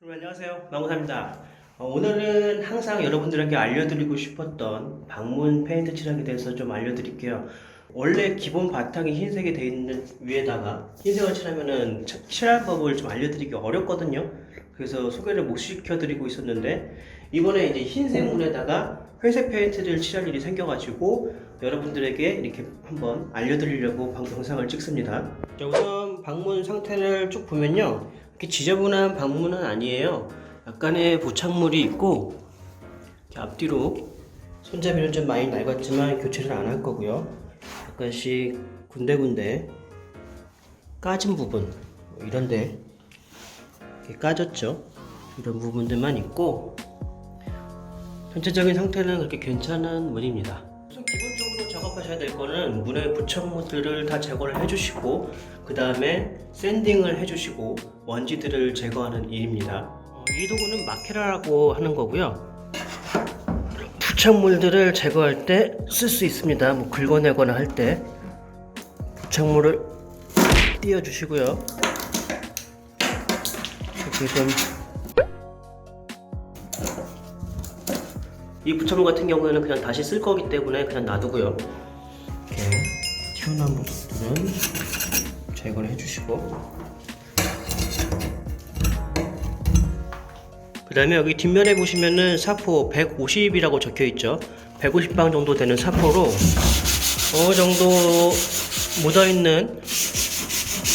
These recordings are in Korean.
여러분 안녕하세요. 망고사입니다. 어, 오늘은 항상 여러분들에게 알려드리고 싶었던 방문 페인트 칠하기에 대해서 좀 알려드릴게요. 원래 기본 바탕이 흰색이 되어 있는 위에다가 흰색을 칠하면은 차- 칠할 법을 좀 알려드리기 어렵거든요. 그래서 소개를 못 시켜드리고 있었는데 이번에 이제 흰색 문에다가 회색 페인트를 칠할 일이 생겨가지고 여러분들에게 이렇게 한번 알려드리려고 방 영상을 찍습니다. 자, 우선 방문 상태를 쭉 보면요 이렇게 지저분한 방문은 아니에요. 약간의 부착물이 있고 앞뒤로 손잡이는 좀 많이 낡았지만 교체를 안 할 거고요. 약간씩 군데군데 까진 부분 뭐 이런데 까졌죠. 이런 부분들만 있고 전체적인 상태는 그렇게 괜찮은 문입니다. 하셔야 될 거는 문의 부착물들을 다 제거를 해주시고 그 다음에 샌딩을 해주시고 먼지들을 제거하는 일입니다. 어, 이 도구는 마케라라고 하는 거고요. 부착물들을 제거할 때 쓸 수 있습니다. 뭐 긁어내거나 할 때 부착물을 띄워주시고요. 이렇게 좀이 부착물 같은 경우에는 그냥 다시 쓸 거기 때문에 그냥 놔두고요. 부분들은 제거를 해주시고. 그 다음에 여기 뒷면에 보시면은 사포 150이라고 적혀 있죠. 150방 정도 되는 사포로 어느 정도 묻어있는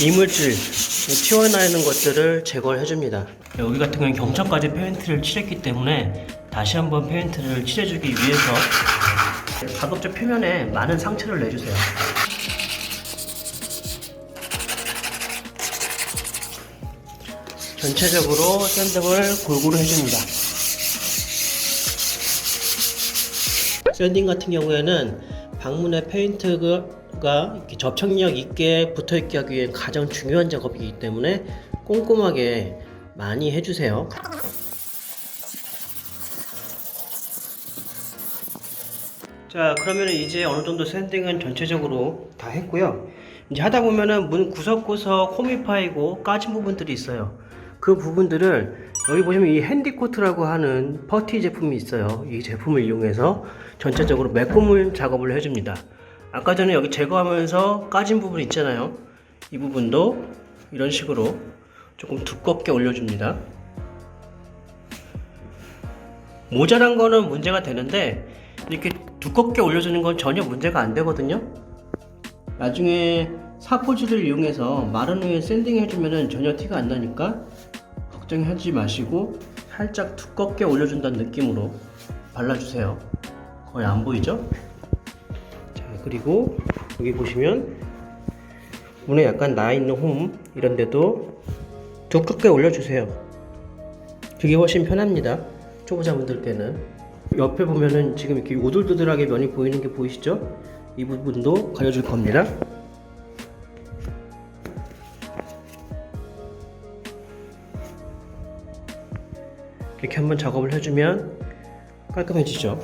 이물질 튀어나오는 것들을 제거를 해줍니다. 여기 같은 경우는 경차까지 페인트를 칠했기 때문에 다시 한번 페인트를 칠해주기 위해서 가급적 표면에 많은 상처를 내주세요 전체적으로 샌딩을 골고루 해줍니다. 샌딩 같은 경우에는 방문의 페인트가 접착력 있게 붙어 있게 하기 위해 가장 중요한 작업이기 때문에 꼼꼼하게 많이 해주세요. 자 그러면 이제 어느 정도 샌딩은 전체적으로 다 했고요 이제 하다 보면은 문 구석구석 홈이 파이고 까진 부분들이 있어요 그 부분들을 여기 보시면 이 핸디코트라고 하는 퍼티 제품이 있어요. 이 제품을 이용해서 전체적으로 메꾸물 작업을 해줍니다. 아까 전에 여기 제거하면서 까진 부분 있잖아요. 이 부분도 이런 식으로 조금 두껍게 올려줍니다. 모자란 거는 문제가 되는데 이렇게 두껍게 올려주는 건 전혀 문제가 안 되거든요. 나중에 사포질을 이용해서 마른 후에 샌딩 해주면 전혀 티가 안 나니까 걱정하지 마시고 살짝 두껍게 올려준다는 느낌으로 발라주세요. 거의 안 보이죠? 자 그리고 여기 보시면 문에 약간 나 있는 홈 이런 데도 두껍게 올려주세요. 그게 훨씬 편합니다. 초보자분들께는 옆에 보면은 지금 이렇게 오돌도돌하게 면이 보이는 게 보이시죠? 이 부분도 가려줄 겁니다. 이렇게 한번 작업을 해주면 깔끔해지죠.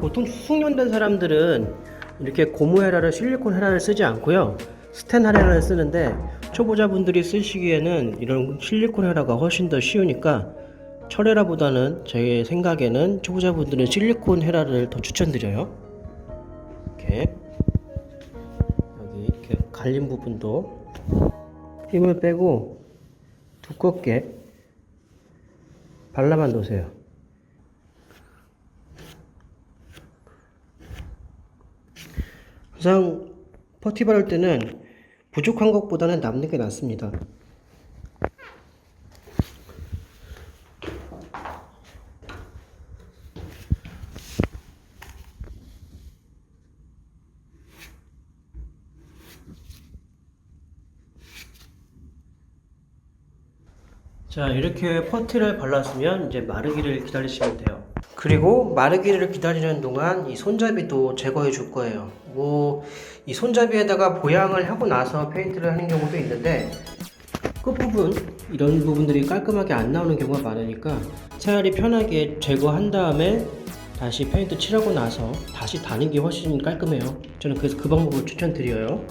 보통 숙련된 사람들은 이렇게 고무 헤라를 실리콘 헤라를 쓰지 않고요. 스텐 헤라를 쓰는데 초보자분들이 쓰시기에는 이런 실리콘 헤라가 훨씬 더 쉬우니까 철헤라보다는 제 생각에는 초보자분들은 실리콘 헤라를 더 추천드려요. 이렇게 여기 이렇게 갈린 부분도 힘을 빼고 두껍게 발라만 놓으세요. 항상 퍼티 바를 때는 부족한 것보다는 남는 게 낫습니다. 자 이렇게 퍼티를 발랐으면 이제 마르기를 기다리시면 돼요. 그리고 마르기를 기다리는 동안 이 손잡이도 제거해 줄 거예요. 뭐 이 손잡이에다가 보양을 하고 나서 페인트를 하는 경우도 있는데 끝부분 이런 부분들이 깔끔하게 안 나오는 경우가 많으니까 차라리 편하게 제거한 다음에 다시 페인트 칠하고 나서 다시 게 훨씬 깔끔해요. 저는 그래서 그 방법을 추천드려요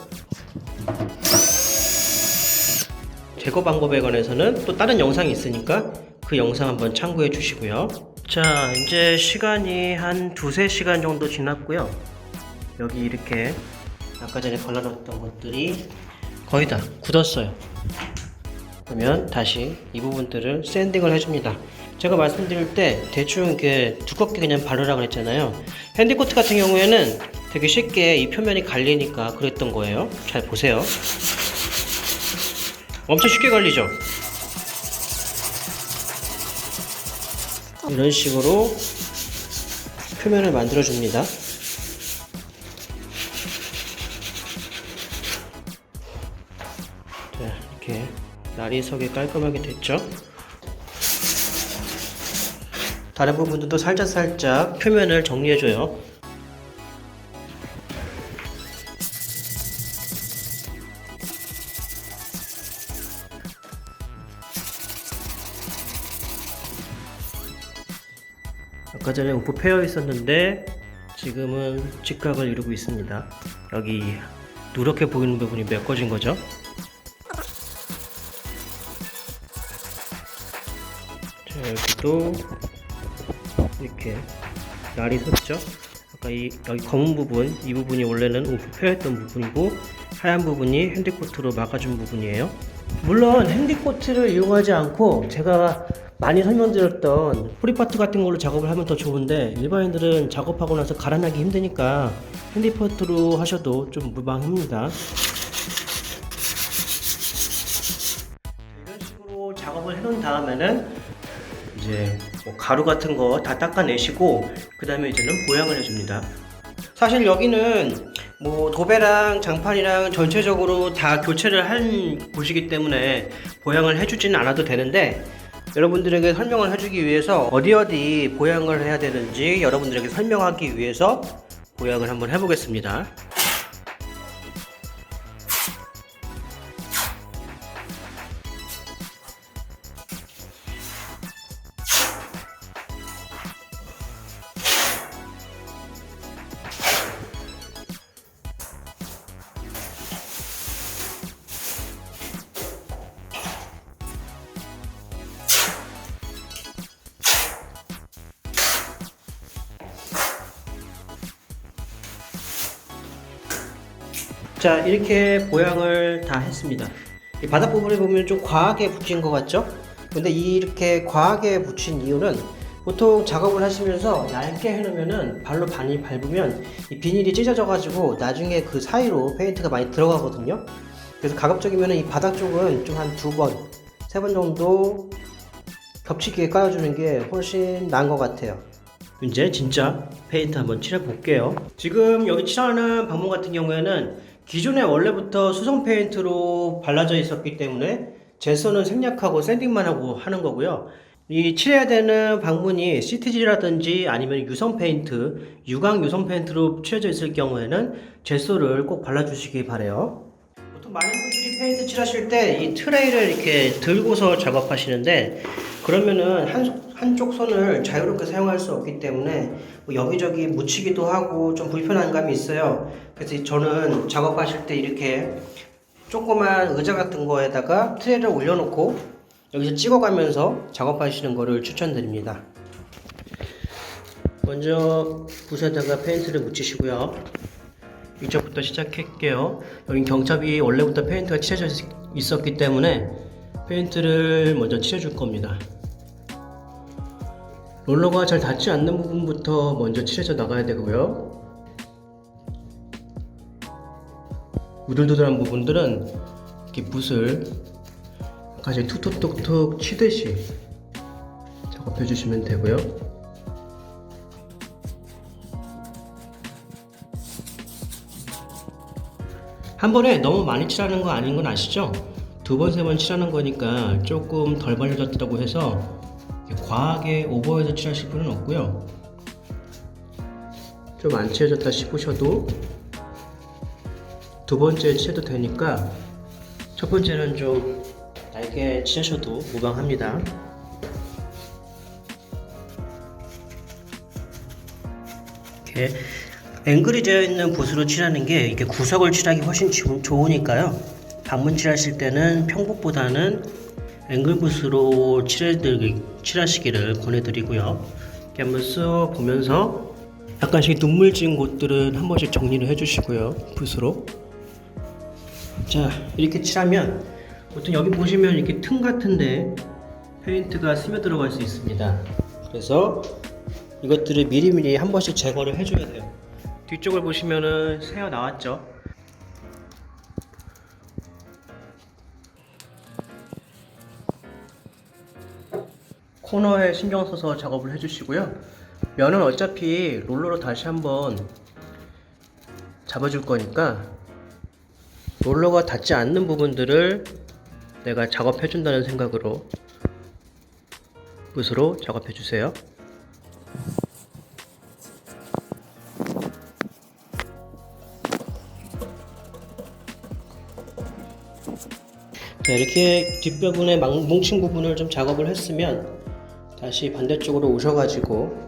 제거 방법에 관해서는 또 다른 영상이 있으니까 그 영상 한번 참고해 주시고요. 자, 이제 시간이 한 두세 시간 정도 지났고요. 여기 이렇게 아까 전에 발라놨던 것들이 거의 다 굳었어요. 그러면 다시 이 부분들을 샌딩을 해줍니다. 제가 말씀드릴 때 대충 이렇게 두껍게 그냥 바르라 그랬잖아요. 핸디코트 같은 경우에는 되게 쉽게 이 표면이 갈리니까 그랬던 거예요. 잘 보세요. 엄청 쉽게 갈리죠? 이런 식으로 표면을 만들어 줍니다. 자, 이렇게 날이 서게 깔끔하게 됐죠? 다른 부분들도 살짝살짝 표면을 정리해줘요. 전에 우프 패여 있었는데 지금은 직각을 이루고 있습니다. 여기 누렇게 보이는 부분이 메꿔진 거죠. 자 여기도 이렇게 날이 섰죠. 아까 이 여기 검은 부분 이 부분이 원래는 우프 패였던 부분이고 하얀 부분이 핸디코트로 막아준 부분이에요. 물론 핸디코트를 이용하지 않고 제가 많이 설명드렸던 프리파트 같은 걸로 작업을 하면 더 좋은데 일반인들은 작업하고 나서 갈아내기 힘드니까 핸디포트로 하셔도 좀 무방합니다. 이런 식으로 작업을 해놓은 다음에는 이제 뭐 가루 같은 거 다 닦아내시고 그 다음에 이제는 보양을 해줍니다. 사실 여기는 뭐 도배랑 장판이랑 전체적으로 다 교체를 한 곳이기 때문에 보양을 해주지는 않아도 되는데 여러분들에게 설명을 해주기 위해서 어디 어디 보양을 해야 되는지 여러분들에게 설명하기 위해서 보양을 한번 해보겠습니다. 이렇게 보양을 다 했습니다. 이 바닥 부분에 보면 좀 과하게 붙인 것 같죠? 근데 이렇게 과하게 붙인 이유는 보통 작업을 하시면서 얇게 해놓으면은 발로 많이 밟으면 이 비닐이 찢어져 가지고 나중에 그 사이로 페인트가 많이 들어가거든요. 그래서 가급적이면 이 바닥 쪽은 좀 한 두 번, 세 번 정도 겹치게 깔아주는 게 훨씬 나은 것 같아요. 이제 진짜 페인트 한번 칠해 볼게요. 지금 여기 칠하는 방법 같은 경우에는 기존에 원래부터 수성 페인트로 발라져 있었기 때문에 제소는 생략하고 샌딩만 하고 하는 거고요. 이 칠해야 되는 방문이 시티지라든지 아니면 유성 페인트 유광 유성 페인트로 칠해져 있을 경우에는 제소를 꼭 발라주시기 바래요 많은 분들이 페인트 칠하실 때 이 트레이를 이렇게 들고서 작업하시는데 그러면은 한, 한쪽 손을 자유롭게 사용할 수 없기 때문에 뭐 여기저기 묻히기도 하고 좀 불편한 감이 있어요. 그래서 저는 작업하실 때 이렇게 조그만 의자 같은 거에다가 트레이를 올려놓고 여기서 찍어가면서 작업하시는 거를 추천드립니다. 먼저 붓에다가 페인트를 묻히시고요. 이쪽부터 시작할게요. 여기 경첩이 원래부터 페인트가 칠해져 있- 있었기 때문에 페인트를 먼저 칠해줄 겁니다. 롤러가 잘 닿지 않는 부분부터 먼저 칠해져 나가야 되고요. 우들두들한 부분들은 이렇게 붓을 같이 툭툭툭툭 치듯이 작업해 주시면 되고요. 한 번에 너무 많이 칠하는 거 아닌 건 아시죠? 두 번, 세 번 칠하는 거니까 조금 덜 발려졌다고 해서 과하게 오버해서 칠하실 필요는 없고요. 좀 안 칠해졌다 싶으셔도 두 번째 칠해도 되니까 첫 번째는 좀 얇게 칠하셔도 무방합니다. 이렇게 앵글이 되어 있는 붓으로 칠하는 게 이게 구석을 칠하기 훨씬 지- 좋으니까요. 방문 칠하실 때는 평붓보다는 앵글 붓으로 칠해드리, 칠하시기를 권해드리고요. 이렇게 한번 쓱 보면서 약간씩 눈물 진 곳들은 한 번씩 정리를 해주시고요. 붓으로. 자, 이렇게 칠하면 보통 여기 보시면 이렇게 틈 같은데 페인트가 스며 들어갈 수 있습니다. 그래서 이것들을 미리미리 한 번씩 제거를 해줘야 돼요. 뒤쪽을 보시면은 새어 나왔죠. 코너에 신경 써서 작업을 해주시고요. 면은 어차피 롤러로 다시 한번 잡아줄 거니까 롤러가 닿지 않는 부분들을 내가 작업해준다는 생각으로 붓으로 작업해주세요. 자, 이렇게 뒷부분에 망- 뭉친 부분을 좀 작업을 했으면 다시 반대쪽으로 오셔가지고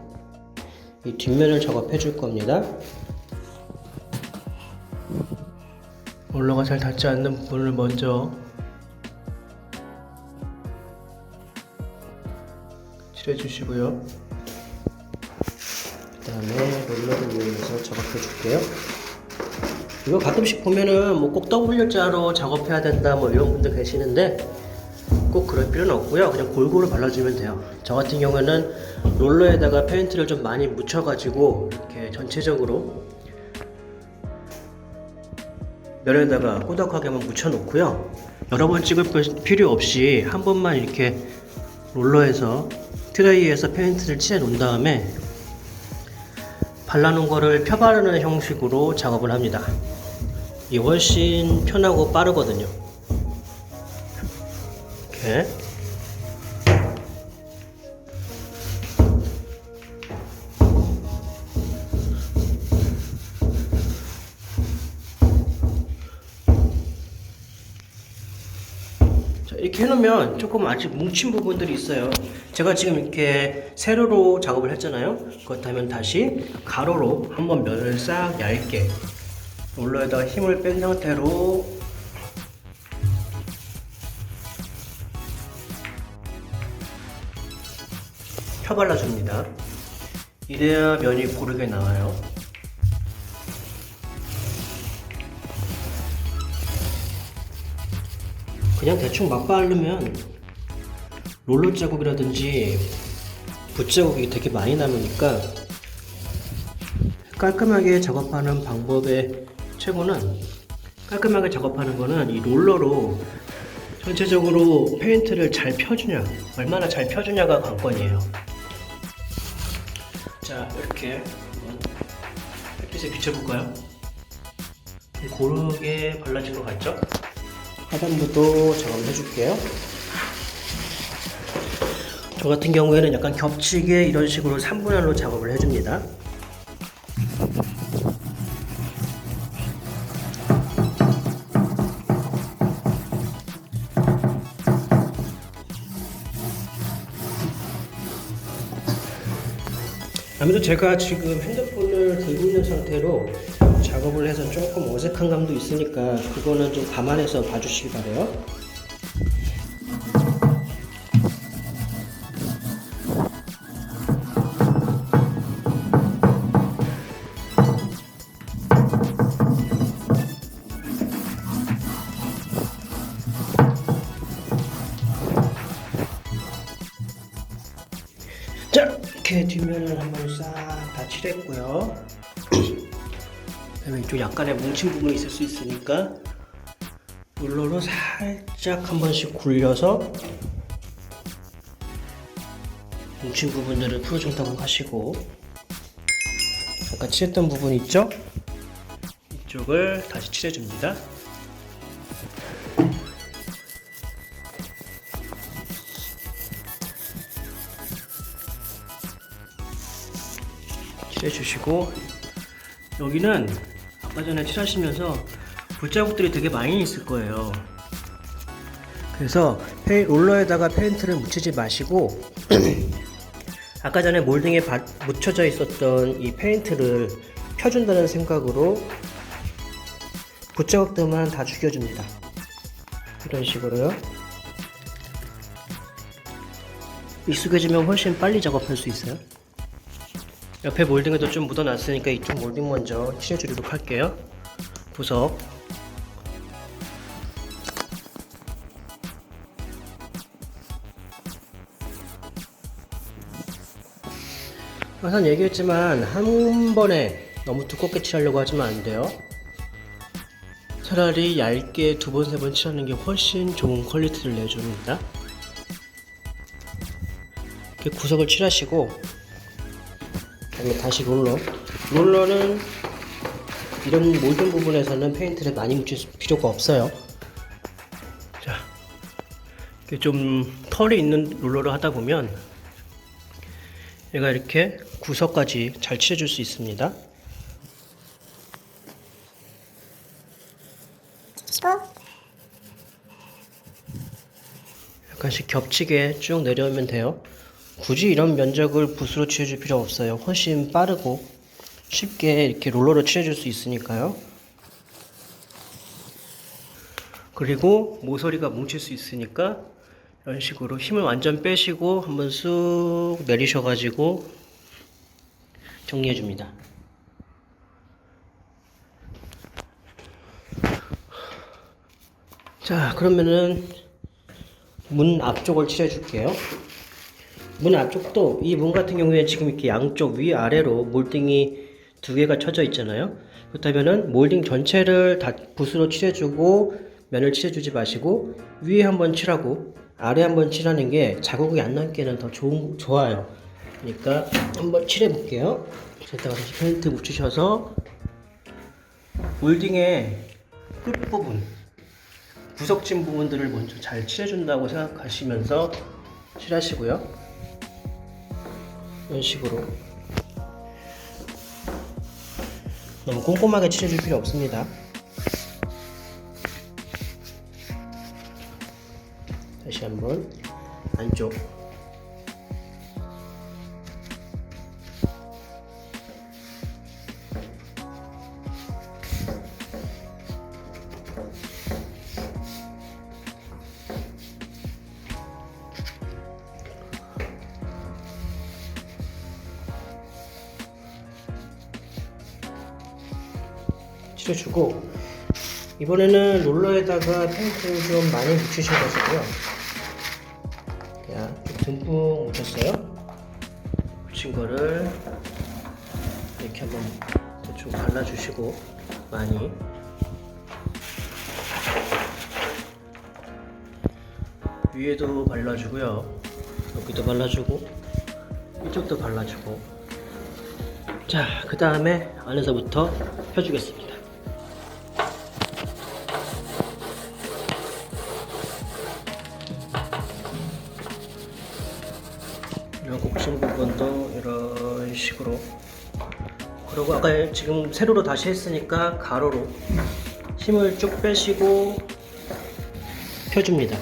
이 뒷면을 작업해 줄 겁니다. 롤러가 잘 닿지 않는 부분을 먼저 칠해 주시고요. 그 다음에 롤러를 이용해서 작업해 줄게요. 이거 가끔씩 보면은 뭐 꼭 W자로 작업해야 된다 뭐 이런 분들 계시는데 꼭 그럴 필요는 없고요. 그냥 골고루 발라주면 돼요. 저 같은 경우에는 롤러에다가 페인트를 좀 많이 묻혀가지고 이렇게 전체적으로 면에다가 꾸덕하게만 묻혀놓고요. 여러 번 찍을 필요 없이 한 번만 이렇게 롤러에서 트레이에서 페인트를 칠해 놓은 다음에 발라놓은 거를 펴바르는 형식으로 작업을 합니다. 이 훨씬 편하고 빠르거든요. 이렇게 자, 이렇게 해놓으면 조금 아직 뭉친 부분들이 있어요. 제가 지금 이렇게 세로로 작업을 했잖아요. 그렇다면 다시 가로로 한번 면을 싹 얇게 롤러에다가 힘을 뺀 상태로 펴발라줍니다. 이래야 면이 고르게 나와요. 그냥 대충 막 바르면 롤러 자국이라든지 붓 자국이 되게 많이 남으니까 깔끔하게 작업하는 방법의 최고는 깔끔하게 작업하는 거는 이 롤러로 전체적으로 페인트를 잘 펴주냐 얼마나 잘 펴주냐가 관건이에요 자 이렇게 햇빛에 비춰볼까요? 고르게 발라진 것 같죠? 하단부도 작업을 해줄게요. 저 같은 경우에는 약간 겹치게 이런 식으로 3분의 1로 작업을 해줍니다. 아무래도 제가 지금 핸드폰을 들고 있는 상태로 작업을 해서 조금 어색한 감도 있으니까 그거는 좀 감안해서 봐주시기 바래요. 이렇게 뒷면을 한번 싹 다 칠했고요. 그다음에 이쪽 약간의 뭉친 부분이 있을 수 있으니까 롤러로 살짝 한 번씩 굴려서 뭉친 부분들을 풀어준다고 하시고 아까 칠했던 부분 있죠? 이쪽을 다시 칠해줍니다. 칠해주시고 여기는 아까 전에 칠하시면서 붓자국들이 되게 많이 있을 거예요. 그래서 페 롤러에다가 페인트를 묻히지 마시고 아까 전에 몰딩에 바, 묻혀져 있었던 이 페인트를 펴준다는 생각으로 붓자국들만 다 죽여줍니다. 이런 식으로요. 익숙해지면 훨씬 빨리 작업할 수 있어요. 옆에 몰딩에도 좀 묻어놨으니까 이쪽 몰딩 먼저 칠해주도록 할게요. 구석. 항상 얘기했지만 한 번에 너무 두껍게 칠하려고 하시면 안 돼요. 차라리 얇게 두 번, 세 번 칠하는 게 훨씬 좋은 퀄리티를 내줍니다. 이렇게 구석을 칠하시고 그다음에 다시 롤러. 롤러는 이런 모든 부분에서는 페인트를 많이 묻힐 필요가 없어요. 자, 이렇게 좀 털이 있는 롤러를 하다 보면 얘가 이렇게 구석까지 잘 칠해줄 수 있습니다. 약간씩 겹치게 쭉 내려오면 돼요. 굳이 이런 면적을 붓으로 칠해줄 필요 없어요. 훨씬 빠르고 쉽게 이렇게 롤러로 칠해줄 수 있으니까요. 그리고 모서리가 뭉칠 수 있으니까 이런 식으로 힘을 완전 빼시고 한번 쑥 내리셔가지고 정리해줍니다. 자, 그러면은 문 앞쪽을 칠해줄게요. 문 앞쪽도 이 문 같은 경우에 지금 이렇게 양쪽 위 아래로 몰딩이 두 개가 쳐져 있잖아요. 그렇다면은 몰딩 전체를 다 붓으로 칠해주고 면을 칠해주지 마시고 위에 한번 칠하고 아래 한번 칠하는 게 자국이 안 남게는 더 좋은 좋아요. 그러니까 한번 칠해 볼게요. 일단 다시 페인트 묻히셔서 몰딩의 끝 부분 구석진 부분들을 먼저 잘 칠해준다고 생각하시면서 칠하시고요. 이런 식으로 너무 꼼꼼하게 칠해줄 필요 없습니다. 다시 한번 안쪽 칠해주고 이번에는 롤러에다가 페인트를 좀 많이 묻히셔가지고요. 그냥 좀 듬뿍 묻혔어요. 묻힌 거를 이렇게 한번 대충 발라주시고 많이. 위에도 발라주고요. 여기도 발라주고 이쪽도 발라주고. 자 그 다음에 안에서부터 펴주겠습니다 지금 세로로 다시 했으니까 가로로 힘을 쭉 빼시고 펴줍니다.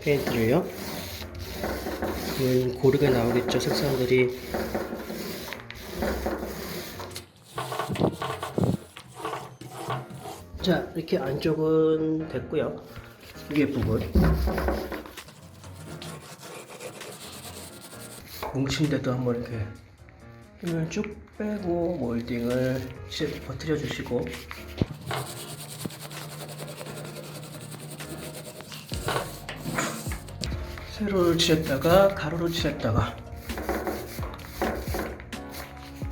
페인트를요. 그러면 고르게 나오겠죠 색상들이. 자 이렇게 안쪽은 됐고요. 위에 부분 뭉친 데도 한번 이렇게 힘을 쭉 빼고 몰딩을 칠- 버티려 주시고. 세로를 칠했다가 가로로 칠했다가.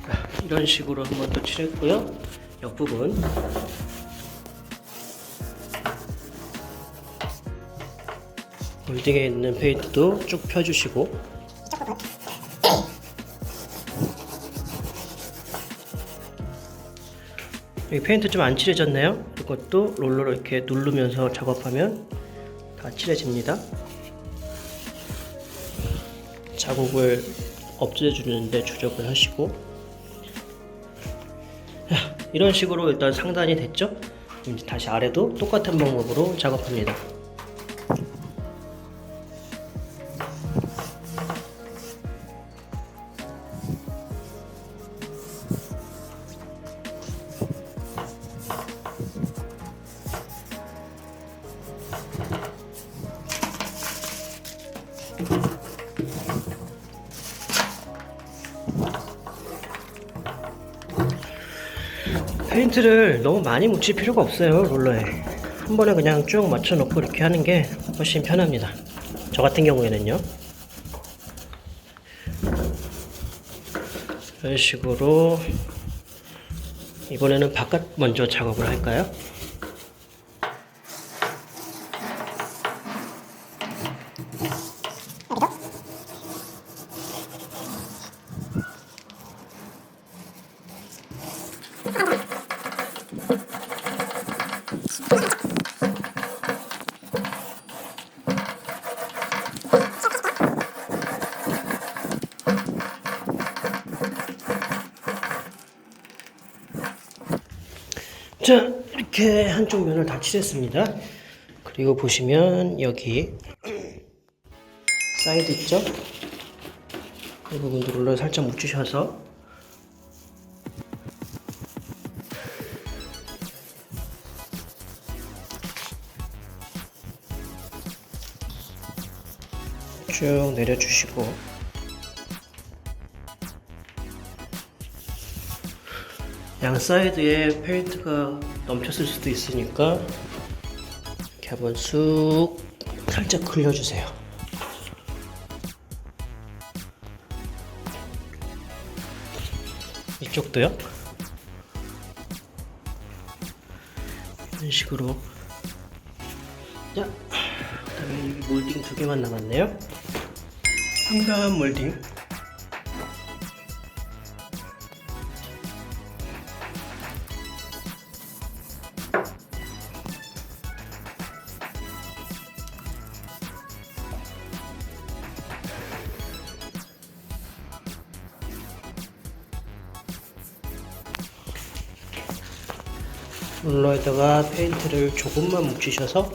자, 이런 식으로 한 번 더 칠했고요. 옆부분. 몰딩에 있는 페인트도 쭉 펴주시고 여기 페인트 좀 안 칠해졌나요? 이것도 롤러로 이렇게 누르면서 작업하면 다 칠해집니다. 자국을 없애주는데 조정을 하시고 자, 이런 식으로 일단 상단이 됐죠? 이제 다시 아래도 똑같은 방법으로 작업합니다. 페인트를 너무 많이 묻힐 필요가 없어요 롤러에. 한 번에 그냥 쭉 맞춰 놓고 이렇게 하는 게 훨씬 편합니다. 저 같은 경우에는요. 이런 식으로 이번에는 바깥 먼저 작업을 할까요? 자 이렇게 한쪽 면을 다 칠했습니다. 그리고 보시면 여기 사이드 있죠? 이 부분도 롤러 살짝 묻히셔서. 쭉 내려주시고 양 사이드에 페인트가 넘쳤을 수도 있으니까 이렇게 한번 쑥 살짝 흘려주세요. 이쪽도요. 이런 식으로. 자, 그다음에 몰딩 두 개만 남았네요. 황다한 몰딩. 롤러에다가 페인트를 조금만 묻히셔서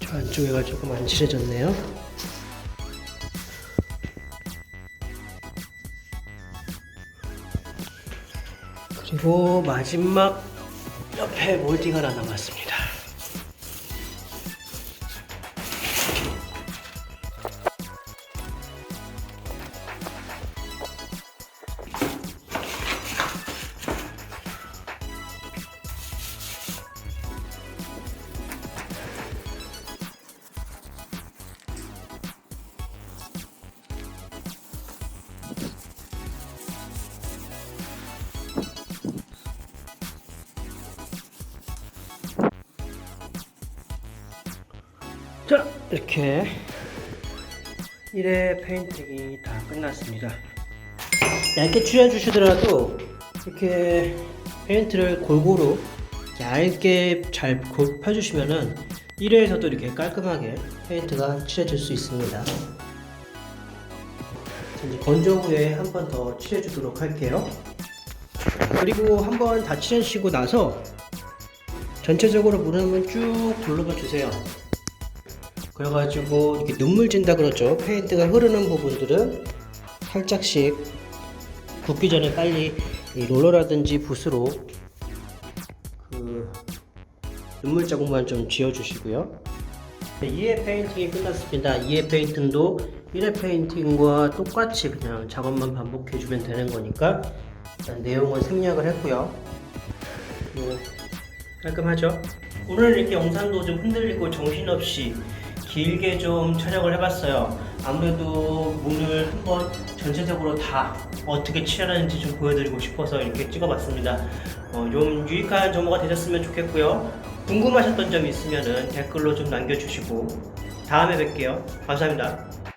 저 안쪽에가 조금 안 칠해졌네요. 그리고 마지막 옆에 몰딩 하나 남았습니다. 이렇게 1회 페인팅이 다 끝났습니다. 얇게 칠해주시더라도 이렇게 페인트를 골고루 얇게 잘 골- 펴주시면은 1회에서도 이렇게 깔끔하게 페인트가 칠해질 수 있습니다. 이제 건조 후에 한 번 더 칠해주도록 할게요. 그리고 한 번 다 칠해주시고 나서 전체적으로 물을 한번 쭉 둘러봐 주세요 그래가지고 이렇게 눈물 진다 그러죠. 페인트가 흐르는 부분들은 살짝씩 굳기 전에 빨리 이 롤러라든지 붓으로 그 눈물 자국만 좀 지워주시고요. 2회 페인팅이 끝났습니다. 2회 페인팅도 1회 페인팅과 똑같이 그냥 작업만 반복해주면 되는 거니까 내용은 생략을 했고요. 뭐 깔끔하죠? 오늘 이렇게 영상도 좀 흔들리고 정신없이 길게 좀 촬영을 해봤어요. 아무래도 문을 한번 전체적으로 다 어떻게 칠하는지 좀 보여드리고 싶어서 이렇게 찍어봤습니다. 어, 좀 유익한 정보가 되셨으면 좋겠고요. 궁금하셨던 점이 있으면 댓글로 좀 남겨주시고 다음에 뵐게요. 감사합니다.